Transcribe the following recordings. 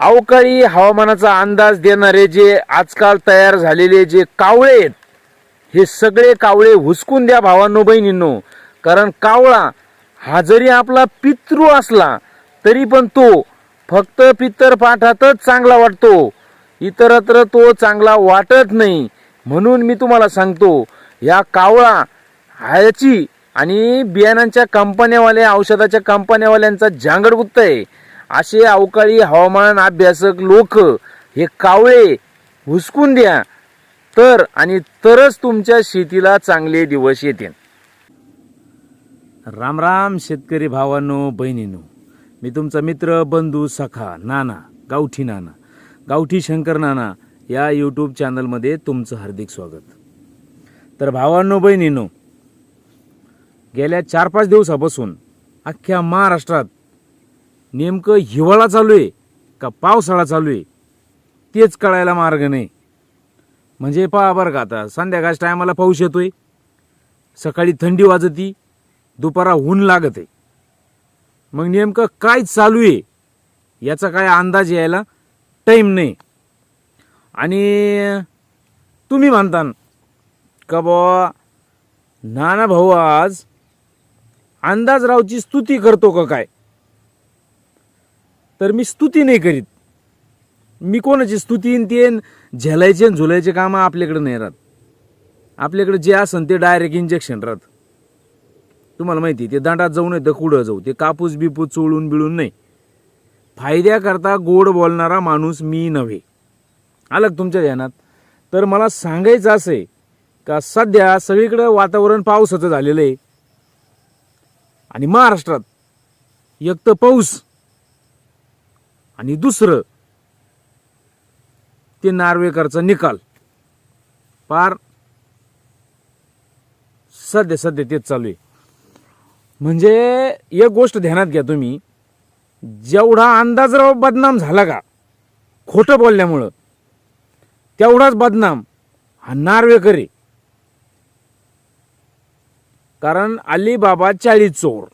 अवकाळी हवामानाचा अंदाज देणारे जे आजकाल तयार झालेले जे कावळे आहेत हे सगळे कावळे हुसकून द्या भावांनो बहिणींनो. कारण कावळा हा जरी आपला पितृ असला तरी पण तो फक्त पितर पाठातच चांगला वाटतो. इतरत्र तो चांगला वाटत नाही. म्हणून मी तुम्हाला सांगतो या कावळा ह्याची आणि बियाणांच्या कंपन्यावाल्या औषधाच्या कंपन्यावाल्यांचा जांगड गुत्त आहे. असे अवकाळी हवामान अभ्यासक लोक हे कावळे हुसकून द्या. तर आणि तरच तुमच्या शेतीला चांगले दिवस येतील. राम राम शेतकरी भावांनो बहिणीनो. मी तुमचा मित्र बंधू सखा नाना गावठी नाना गावठी शंकर नाना या यूट्यूब चॅनलमध्ये तुमचं हार्दिक स्वागत. तर भावांनो बहिणीनो गेल्या चार पाच दिवसापासून अख्ख्या महाराष्ट्रात नेमकं हिवाळा चालू आहे का पावसाळा चालू आहे? तेच कळायला मार्ग नाही. म्हणजे पहा बरं का आता संध्याकाळच्या टायमाला पाऊस येतो आहे सकाळी थंडी वाजती दुपारा ऊन लागत आहे मग नेमकं काय चालू आहे? याचा काय अंदाज यायला टाईम नाही. आणि तुम्ही म्हणता का बुवा नाना भाऊ आज अंदाज रावची स्तुती करतो का काय? तर मी स्तुती नाही करीत. मी कोणाची स्तुती न ते न झेलायचे आणि झुलायचे कामं आपल्याकडे नाही राहत. आपल्याकडे जे असन ते डायरेक्ट इंजेक्शन राहत. तुम्हाला माहिती आहे, ते दांडात जाऊ नये तर कुडं जाऊ? ते कापूस बिपूस चोळून बिळून नाही. फायद्याकरता गोड बोलणारा माणूस मी नव्हे. आलं तुमच्या ध्यानात. तर मला सांगायचं असं आहे का सध्या सगळीकडं वातावरण पावसाचं झालेलं आहे. आणि महाराष्ट्रात एक तर पाऊस आणि दुसरं ते नार्वेकरचा निकाल. पार सध्या सध्या तेच चालू आहे. म्हणजे एक गोष्ट ध्यानात घ्या तुम्ही. जेवढा अंदाज बदनाम झाला का खोटं बोलल्यामुळं तेवढाच बदनाम हा नार्वेकर आहे. कारण अलिबाबा चाळीस चोर.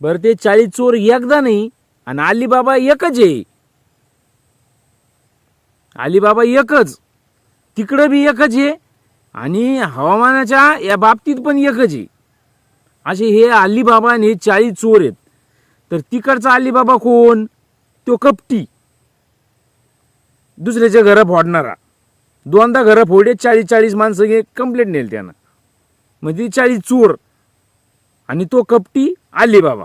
बरं ते चाळीस चोर एकदा नाही आणि अलिबाबा एकच आहे. अलिबाबा एकच. तिकडं बी एकच आहे आणि हवामानाच्या या बाबतीत पण एकच आहे. असे हे अलिबाबा आणि हे चाळीस चोर आहेत. तर तिकडचा अलिबाबा कोण? तो कपटी. दुसऱ्याच्या घरं फोडणारा. दोनदा घरं फोडे चाळीस चाळीस माणसं घे कंप्लेंट नेल त्यानं. म्हणजे चाळीस चोर. आणि तो कपटी अलीबाबा.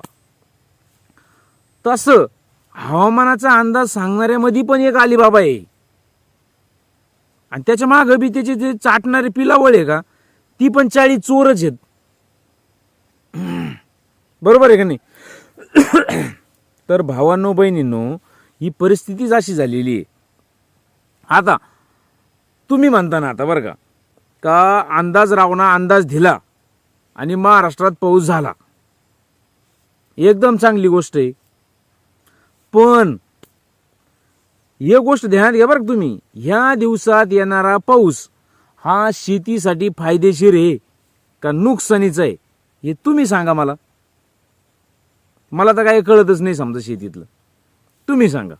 तसं हवामानाचा अंदाज सांगणाऱ्यामध्ये पण एक अलिबाबा आहे. आणि त्याच्या मागं बी त्याचे जे चाटणारे पिलावळ आहे का ती पण चाळी चोरच आहेत. बरोबर आहे का नाही? तर भावांनो बहिणींनो ही परिस्थितीच अशी झालेली आहे. आता तुम्ही म्हणता ना आता बरं का का अंदाज रावणा अंदाज दिला आणि महाराष्ट्रात पाऊस झाला. एकदम चांगली गोष्ट आहे. पण एक गोष्ट ध्यानात घ्या बरं तुम्ही. ह्या दिवसात येणारा पाऊस हा शेतीसाठी फायदेशीर आहे का नुकसानीचा आहे हे तुम्ही सांगा मला. मला तर काही कळतच नाही समजा शेतीतलं. तुम्ही सांगा.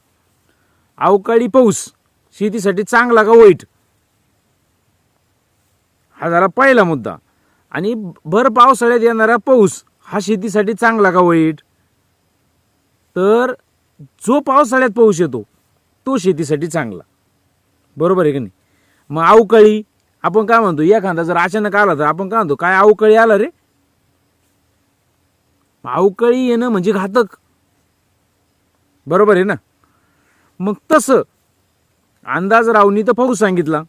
अवकाळी पाऊस शेतीसाठी चांगला का वाईट? हा झाला पहिला मुद्दा. आणि भर पावसाळ्यात येणारा पाऊस हा शेतीसाठी चांगला का वाईट? तर जो पावसाळ्यात पाऊस येतो तो शेतीसाठी चांगला. बरोबर आहे का नाही? मग अवकाळी आपण काय म्हणतो एखादा जर अचानक आला तर आपण काय म्हणतो काय अवकाळी आला रे? अवकाळी येणं म्हणजे घातक. बरोबर आहे ना? मग तसं अंदाज रावणी तर पाऊस सांगितला.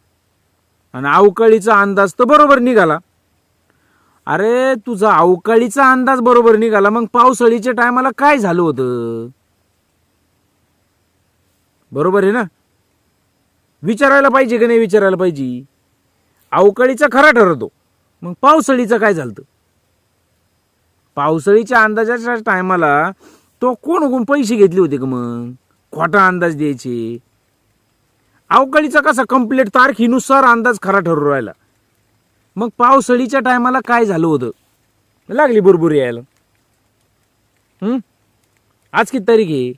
आणि अवकाळीचा अंदाज तर बरोबर निघाला. अरे तुझा अवकाळीचा अंदाज बरोबर निघाला मग पावसाळीच्या टायमाला काय झालं होतं? बरोबर आहे ना? विचारायला पाहिजे का नाही विचारायला पाहिजे? अवकाळीचा खरा ठरतो. मग पावसाळीचं काय झालं पावसाळीच्या अंदाजाच्या टायमाला तो कोण कोण पैसे घेतले होते का मग? खोटा अंदाज द्यायचे. अवकाळीचा कसा कंप्लीट तारखेनुसार अंदाज खरा ठरू राहिला. मग पावसाळीच्या टायमाला काय झालं होतं? लागली बुरबुरी यायला. आज किती तारीख आहे?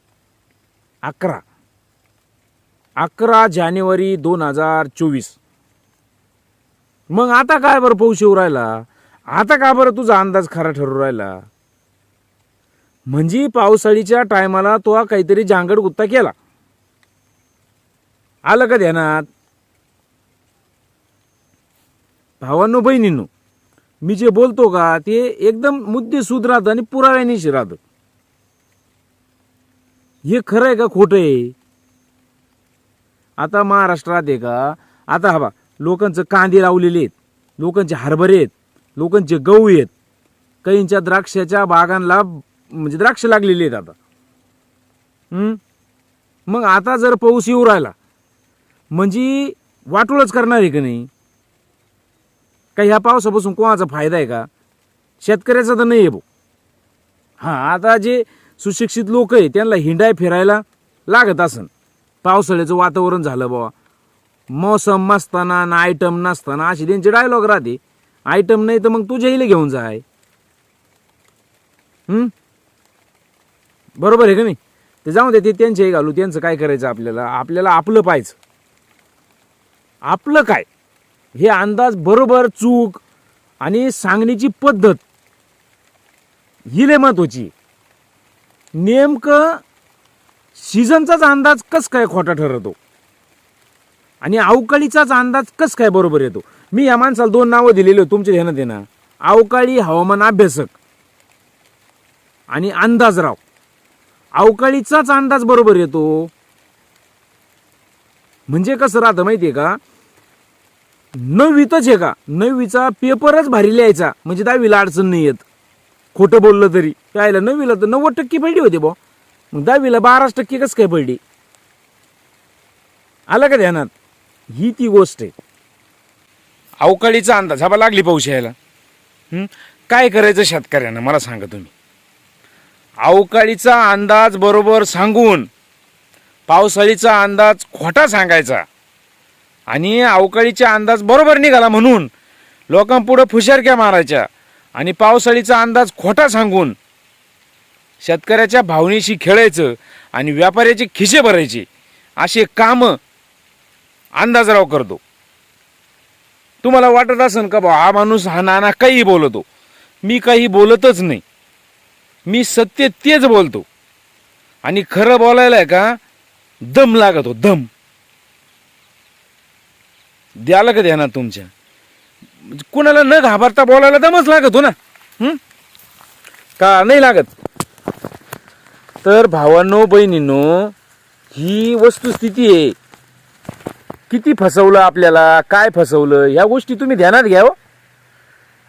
अकरा. अकरा जानेवारी दोन हजार चोवीस. मग आता काय बरं पाऊस येऊ राहिला? आता का बरं तुझा अंदाज खरा ठरू राहिला? म्हणजे पावसाळीच्या टायमाला तो काहीतरी जांगड गुत्ता केला. आलं का ध्यानात? भावांनो बहिणींनो मी जे बोलतो का ते एकदम मुद्देसूद राहतं आणि पुराव्यानिशी राहतं. हे खरं आहे का खोटं आहे? आता महाराष्ट्रात आहे का? आता हवा लोकांचं कांदे लावलेले आहेत लोकांचे हरभरे आहेत लोकांचे गहू आहेत. काहींच्या द्राक्षाच्या बागांना म्हणजे द्राक्ष लागलेली आहेत आता. मग आता जर पाऊस येऊ राहिला म्हणजे वाटोळच करणार आहे का नाही? का ह्या पावसापासून कोणाचा फायदा आहे का? शेतकऱ्याचा तर नाही आहे भाऊ. हां आता जे सुशिक्षित लोक आहे त्यांना हिंडाय फिरायला लागत असन. पावसाळ्याचं वातावरण झालं बाबा मौसम नसताना ना आयटम नसताना असे त्यांचे डायलॉग राहते. आयटम नाही तर मग तुझ्याही घेऊन जाय. बरोबर आहे का नाही? ते जाऊ दे ते त्यांच्याही घालू. त्यांचं काय करायचं आपल्याला? आपल्याला आपलं पाहिजे आपलं काय? हे अंदाज बरोबर चूक आणि सांगण्याची पद्धत. ही लय महत्वाची नेमकं सीझनचाच अंदाज कस काय खोटा ठरवतो? आणि अवकाळीचाच अंदाज कस काय बरोबर येतो? मी या माणसाला दोन नावं दिलेली होती तुमच्या ध्यानात आहे अवकाळी हवामान अभ्यासक आणि अंदाजराव. अवकाळीचाच अंदाज बरोबर येतो. म्हणजे कसं राहतं माहितीये का? नववीतच आहे का? नववीचा पेपरच भारी लिहायचा. म्हणजे दहावीला अडचण नाही येत. खोटं बोललं तरी. त्याला नववीला तर नव्वद टक्के पैडी होती बा मग दहावीला बाराच टक्के कसं काय पडली? आलं का ध्यानात? ही ती गोष्ट आहे. अवकाळीचा अंदाज हवा लागली पाऊस यायला. हं? काय करायचं शेतकऱ्यांना? मला सांगा तुम्ही. अवकाळीचा अंदाज बरोबर सांगून पावसाळीचा अंदाज खोटा सांगायचा. आणि अवकाळीचा अंदाज बरोबर निघाला म्हणून लोकांपुढं फुशारक्या मारायच्या. आणि पावसाळीचा अंदाज खोटा सांगून शेतकऱ्याच्या भावनेशी खेळायचं आणि व्यापाऱ्याचे खिसे भरायचे असे कामं अंदाजराव करतो. तुम्हाला वाटत असेल का बा हा माणूस हा नाना काही बोलतो. मी काही बोलतच नाही. मी सत्य तेच बोलतो. आणि खरं बोलायला आहे का दम लागतो दम. द्याला का ध्यानात तुमच्या? म्हणजे कुणाला न घाबरता बोलायला दमच लागतो ना का नाही लागत? तर भावांनो बहिणींनो ही वस्तुस्थिती आहे. किती फसवलं आपल्याला काय फसवलं ह्या गोष्टी तुम्ही ध्यानात घ्या हो.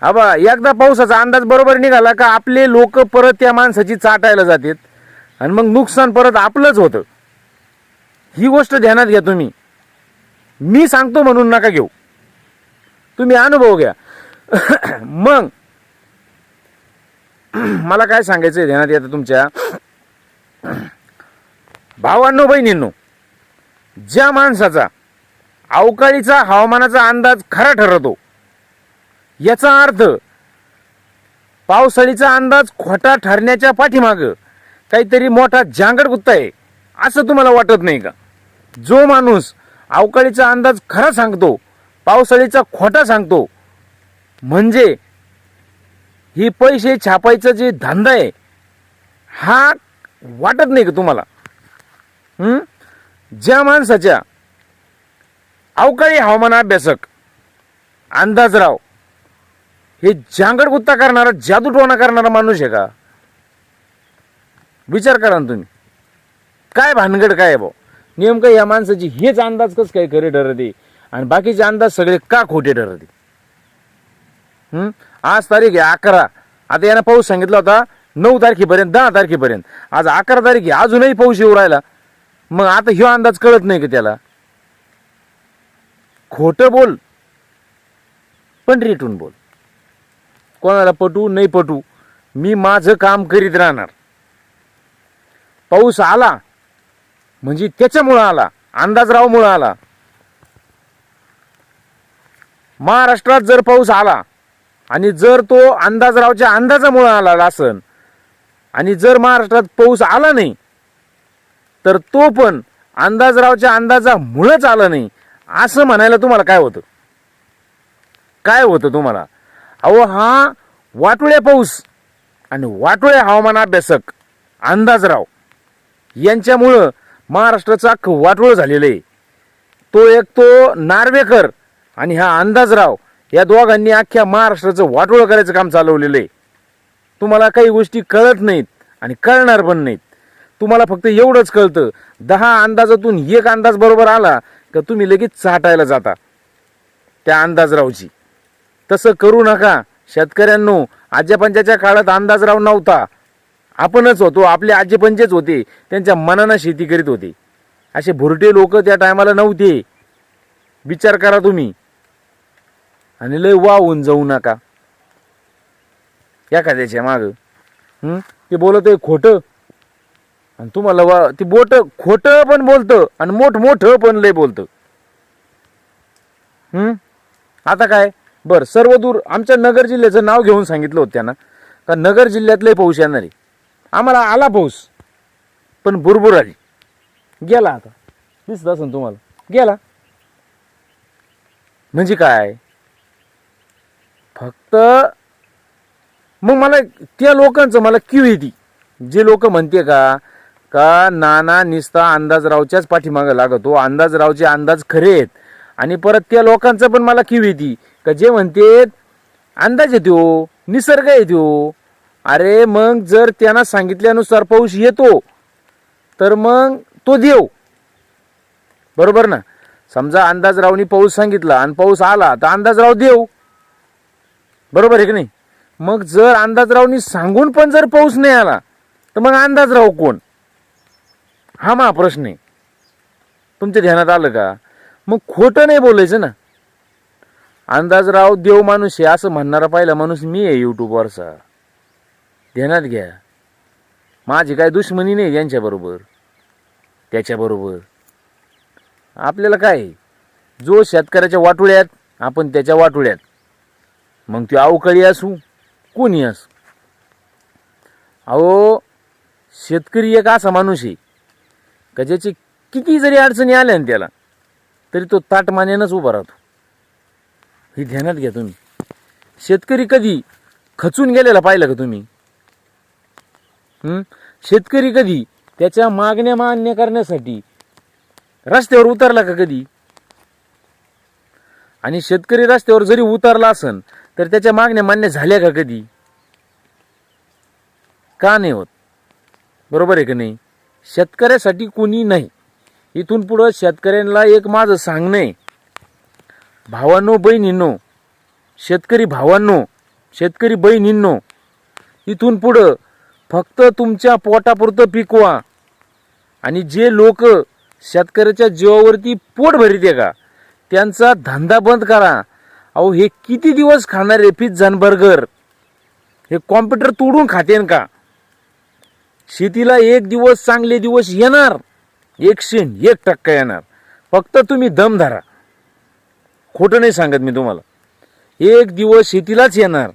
आबा एकदा पावसाचा अंदाज बरोबर निघाला का आपले लोक परत त्या माणसाची चाटायला जातात. आणि मग नुकसान परत आपलंच होतं. ही गोष्ट ध्यानात घ्या तुम्ही. मी सांगतो म्हणून नका घेऊ. तुम्ही अनुभव घ्या. मग मला काय सांगायचं ध्यानात येतं तुमच्या? भावांनो बहिणींनो ज्या माणसाचा अवकाळीचा हवामानाचा अंदाज खरा ठरतो याचा अर्थ पावसाळीचा अंदाज खोटा ठरण्याच्या पाठीमागं काहीतरी मोठा जांगड गुत्ता आहे असं तुम्हाला वाटत नाही का? जो माणूस अवकाळीचा अंदाज खरा सांगतो पावसाळीचा खोटा सांगतो म्हणजे ही पैसे छापायचं जे धंदा आहे हा वाटत नाही का तुम्हाला? ज्या माणसाच्या अवकाळी हवामान अभ्यासक अंदाजराव हे जांगड गुत्ता करणारा जादूटोणा करणारा माणूस आहे का? विचार करा ना तुम्ही. काय भानगड काय भाऊ? नेमकं या माणसाची हेच अंदाज कसं काय खरे ठरते? आणि बाकीचे अंदाज सगळे का खोटे ठरते? आज तारीख आहे अकरा. आता यानं पाऊस सांगितला होता नऊ तारखेपर्यंत दहा तारखेपर्यंत. आज अकरा तारीख आहे अजूनही पाऊस येऊ राहिला. मग आता ह्यो अंदाज कळत नाही का त्याला? खोटं बोल पण रेटून बोल. कोणाला पटू नाही पटू मी माझं काम करीत राहणार. पाऊस आला म्हणजे त्याच्यामुळं आला अंदाजरावमुळं आला. महाराष्ट्रात जर पाऊस आला आणि जर तो अंदाजरावच्या अंदाजामुळं आला असन आणि जर महाराष्ट्रात पाऊस आला नाही तर तो पण अंदाजरावच्या अंदाजामुळंच आला नाही. असं म्हणायला तुम्हाला काय होतं? काय होतं तुम्हाला? अहो हा वाटोळ्या पाऊस आणि वाटोळ्या हवामान अभ्यासक अंदाजराव यांच्यामुळं महाराष्ट्राचं अख्खं वाटोळं झालेलं आहे. तो एक तो नार्वेकर आणि हा अंदाजराव या दोघांनी अख्ख्या महाराष्ट्राचं वाटोळं करायचं काम चालवलेलं आहे. तुम्हाला काही गोष्टी कळत नाहीत आणि कळणार पण नाहीत. तुम्हाला फक्त एवढंच कळतं. दहा अंदाजातून एक अंदाज बरोबर आला का तुम्ही लगेच चाटायला जाता. त्या अंदाजरावची तसं करू नका. शेतकऱ्यांनो आज्यापंचाच्या काळात अंदाजराव नव्हता. आपणच होतो आपले आजेपंचेच होते. त्यांच्या मनानं शेती करीत होते. असे भुरटे लोक त्या टायमाला नव्हते. विचार करा तुम्ही. आणि लय वाहून जाऊ नका. एखाद्याच्या माग. ते बोलत खोटं. आणि तुम्हाला वा ती बोट खोटं पण बोलतं आणि मोठ मोठं पण लय बोलतं. आता काय? बर सर्व दूर आमच्या नगर जिल्ह्याचं नाव घेऊन सांगितलं होतं त्यांना. का नगर जिल्ह्यात लय पाऊस येणार आहे. आम्हाला आला पाऊस पण बुरबुर आली गेला आता. दिसत असेल तुम्हाला. गेला. म्हणजे काय? फक्त मग मला त्या लोकांचं मला क्यू येते जे लोक म्हणते का का नाना निस्ता अंदाजरावच्याच पाठीमागं लागतो? अंदाजरावचे अंदाज खरे आहेत. आणि परत त्या लोकांचं पण मला किव येते का जे म्हणते अंदाज येतो निसर्ग येतो. अरे मग जर त्यांना सांगितल्यानुसार पाऊस येतो तर मग तो देव. बरोबर ना? समजा अंदाजरावनी पाऊस सांगितला आणि पाऊस आला तर अंदाजराव देव. बरोबर आहे की नाही? मग जर अंदाजरावनी सांगून पण जर पाऊस नाही आला तर मग अंदाजराव कोण? हा मा प्रश्न आहे. तुमच्या ध्यानात आलं का? मग खोटं नाही बोलायचं ना? अंदाज राव देव माणूस आहे असं म्हणणारा पहिला माणूस मी आहे यूट्यूबवरचा ध्यानात घ्या. माझी काय दुश्मनी नाही यांच्याबरोबर त्याच्याबरोबर आपल्याला काय? जो शेतकऱ्याच्या वाटोळ्यात आपण त्याच्या वाटोळ्यात. मग ती अवकाळी असू कोणी असू. अहो शेतकरी एक असा माणूस आहे का ज्याची किती जरी अडचणी आल्या ना त्याला तरी तो ताटमानेनंच उभा राहतो. हे ध्यानात घ्या तुम्ही. शेतकरी कधी खचून गेलेला पाहिलं का तुम्ही? शेतकरी कधी त्याच्या मागण्या मान्य करण्यासाठी रस्त्यावर उतरला का कधी? आणि शेतकरी रस्त्यावर जरी उतरला असन तर त्याच्या मागण्या मान्य झाल्या का कधी? का नाही होत? बरोबर आहे का नाही? शेतकऱ्यासाठी कोणी नाही. इथून पुढं शेतकऱ्यांना एक माझं सांगणं आहे. भावांनो बहिणींनो शेतकरी भावांनो शेतकरी बहिणींनो इथून पुढं फक्त तुमच्या पोटापुरतं पिकवा. आणि जे लोक शेतकऱ्याच्या जीवावरती पोट भरीत आहे का त्यांचा धंदा बंद करा. अहो हे किती दिवस खाणारे आहे पिझ्झा बर्गर हे कॉम्प्युटर तोडून खातेन का? शेतीला एक दिवस चांगले दिवस येणार. एकशे एक टक्का येणार. फक्त तुम्ही दम धरा. खोटं नाही सांगत मी तुम्हाला. एक दिवस शेतीलाच येणार.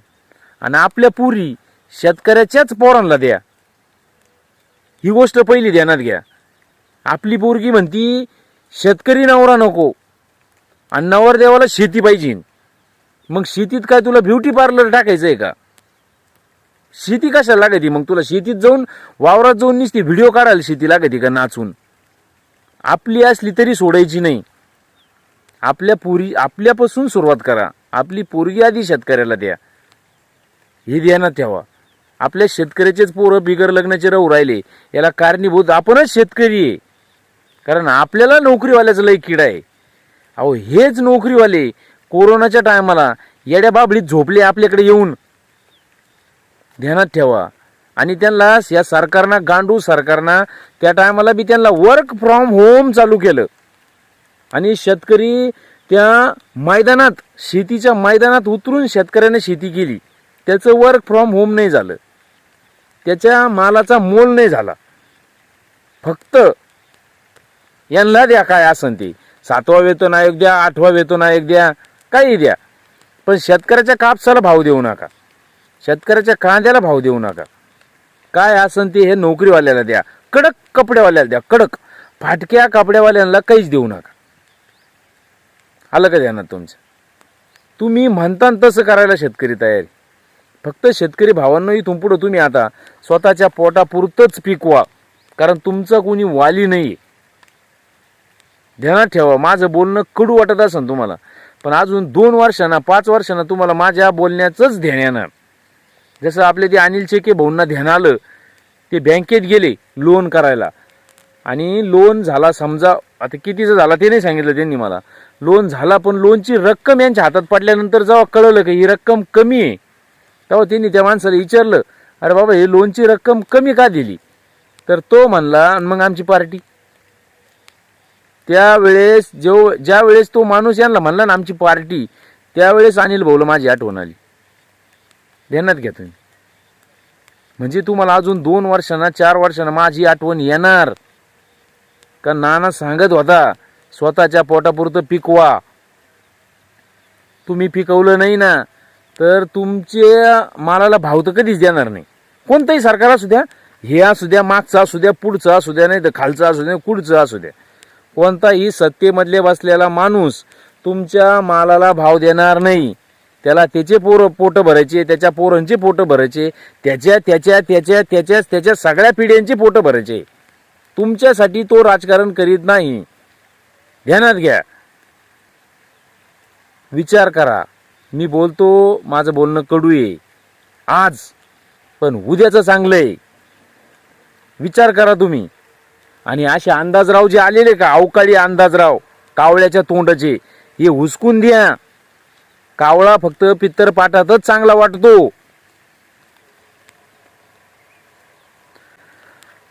आणि आपल्या पुरी शेतकऱ्याच्याच पोरांना द्या. ही गोष्ट पहिली ध्यानात घ्या. आपली पोरगी म्हणती शेतकरी नवरा नको. आणि नवरदेवाला शेती पाहिजे. मग शेतीत काय तुला ब्युटी पार्लर टाकायचं आहे का? शेती कशाला लागायची? मग तुला शेतीत जाऊन वावरात जाऊन नुसती व्हिडिओ काढायला शेती लागायची का नाचून? आपली असली तरी सोडायची नाही. आपल्या पोरी आपल्यापासून सुरुवात करा. आपली पोरगी आधी शेतकऱ्याला द्या. हे ध्यानात ठेवा आपल्या शेतकऱ्याचेच पोरं बिगर लग्नाचे राहू राहिले. याला कारणीभूत आपणच शेतकरी आहे. कारण आपल्याला नोकरीवाल्याचं लय किडा आहे. अहो हेच नोकरीवाले कोरोनाच्या टायमाला येड्या बाबडीत झोपले आपल्याकडे येऊन. ध्यानात ठेवा. आणि त्यांना या सरकारनं गांडू सरकारनं त्या टायमाला बी त्यांना वर्क फ्रॉम होम चालू केलं. आणि शेतकरी त्या मैदानात शेतीच्या मैदानात उतरून शेतकऱ्याने शेती केली. त्याचं वर्क फ्रॉम होम नाही झालं. त्याच्या मालाचा मोल नाही झाला. फक्त यांना द्या काय असन ते. सातवा वेतन आयोग द्या आठवा वेतन आयोग द्या काही द्या. पण शेतकऱ्याच्या कापसाला भाव देऊ नका. शेतकऱ्याच्या कांद्याला भाव देऊ नका. काय असन ते हे नोकरीवाल्याला द्या. कडक कपड्यावाल्याला द्या. कडक. फाटक्या कपड्यावाल्यांना काहीच देऊ नका. आलं का ध्यानात तुमचं? तुम्ही म्हणता तसं करायला शेतकरी तयारी फक्त शेतकरी भावांनाही इथून पुढं तुम्ही आता स्वतःच्या पोटापुरतंच पिकवा. कारण तुमचं कोणी वाली नाही ध्यानात ठेवा. माझं बोलणं कडू वाटत असेल तुम्हाला. पण अजून दोन वर्षांना पाच वर्षांना तुम्हाला माझ्या बोलण्याचंच ध्यान येणार. जसं आपले ते अनिल चेके भाऊंना ध्यान आलं ते बँकेत गेले लोन करायला. आणि लोन झाला समजा आता कितीचं झाला ते नाही सांगितलं त्यांनी मला. लोन झाला पण लोनची रक्कम यांच्या हातात पडल्यानंतर जेव्हा कळलं की ही रक्कम कमी आहे तेव्हा त्यांनी त्या माणसाला विचारलं अरे बाबा हे लोनची रक्कम कमी का दिली? तर तो म्हणला मग आमची पार्टी. त्यावेळेस जो ज्या वेळेस तो माणूस यांना म्हणला ना आमची पार्टी त्यावेळेस अनिल भाऊला माझी आठवण आली. ध्यानात घ्या तुम्ही. म्हणजे तुम्हाला अजून दोन वर्षांना चार वर्षांना माझी आठवण येणार. का नाना सांगत होता स्वतःच्या पोटापुरतं पिकवा. तुम्ही पिकवलं नाही ना तर तुमच्या मालाला भाव तर कधीच देणार नाही. कोणतंही सरकार असू द्या हे असू द्या मागचा असू द्या पुढचा असू द्या नाही तर खालचा असू द्या पुढचा असू द्या. कोणताही सत्तेमधले बसलेला माणूस तुमच्या मालाला भाव देणार नाही. त्याला त्याचे पोरं पोटं भरायचे त्याच्या पोरांचे पोटं भरायचे त्याच्या त्याच्या त्याच्या त्याच्या त्याच्या सगळ्या पिढ्यांची पोटं भरायचे तुमच्यासाठी तो राजकारण करीत नाही. ध्यानात घ्या. विचार करा. मी बोलतो माझं बोलणं कडू आहे. आज. पण उद्याचं चांगलं आहे विचार करा तुम्ही. आणि असे अंदाजराव जे आलेले का अवकाळी अंदाजराव कावळ्याच्या तोंडाचे हे हुसकून द्या. कावळा फक्त पित्तर पाटातच चांगला वाटतो.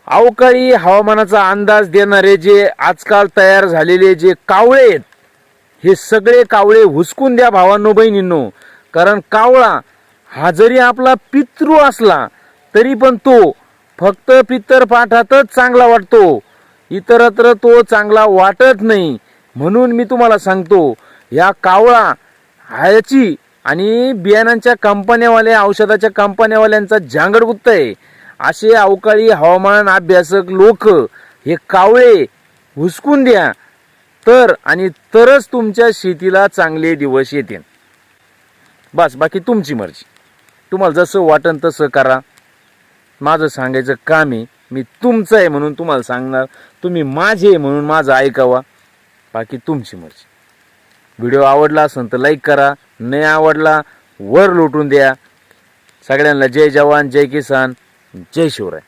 अवकाळी हवामानाचा अंदाज देणारे जे आजकाल तयार झालेले जे कावळे आहेत हे सगळे कावळे हुसकून द्या भावांनो बहिणींनो. कारण कावळा हा जरी आपला पितृ असला तरी पण तो फक्त पित्तर पाठातच चांगला वाटतो. इतरत्र तो चांगला वाटत नाही. म्हणून मी तुम्हाला सांगतो या कावळा ह्याची आणि बियाणांच्या कंपन्यावाल्या औषधाच्या कंपन्यावाल्यांचा झांगड गुत्त आहे. असे अवकाळी हवामान अभ्यासक लोक हे कावळे हुसकून द्या. तर आणि तरच तुमच्या शेतीला चांगले दिवस येतील. बस बाकी तुमची मर्जी. तुम्हाला जसं वाटन तसं करा. माझं सांगायचं काम आहे मी तुमचं आहे म्हणून तुम्हाला सांगणार. तुम्ही माझे म्हणून माझं ऐकावा. बाकी तुमची मर्जी. व्हिडिओ आवडला असेल तर लाईक करा. नाही आवडला वर लोटून द्या. सगळ्यांना जय जवान जय किसान जय शिवराय.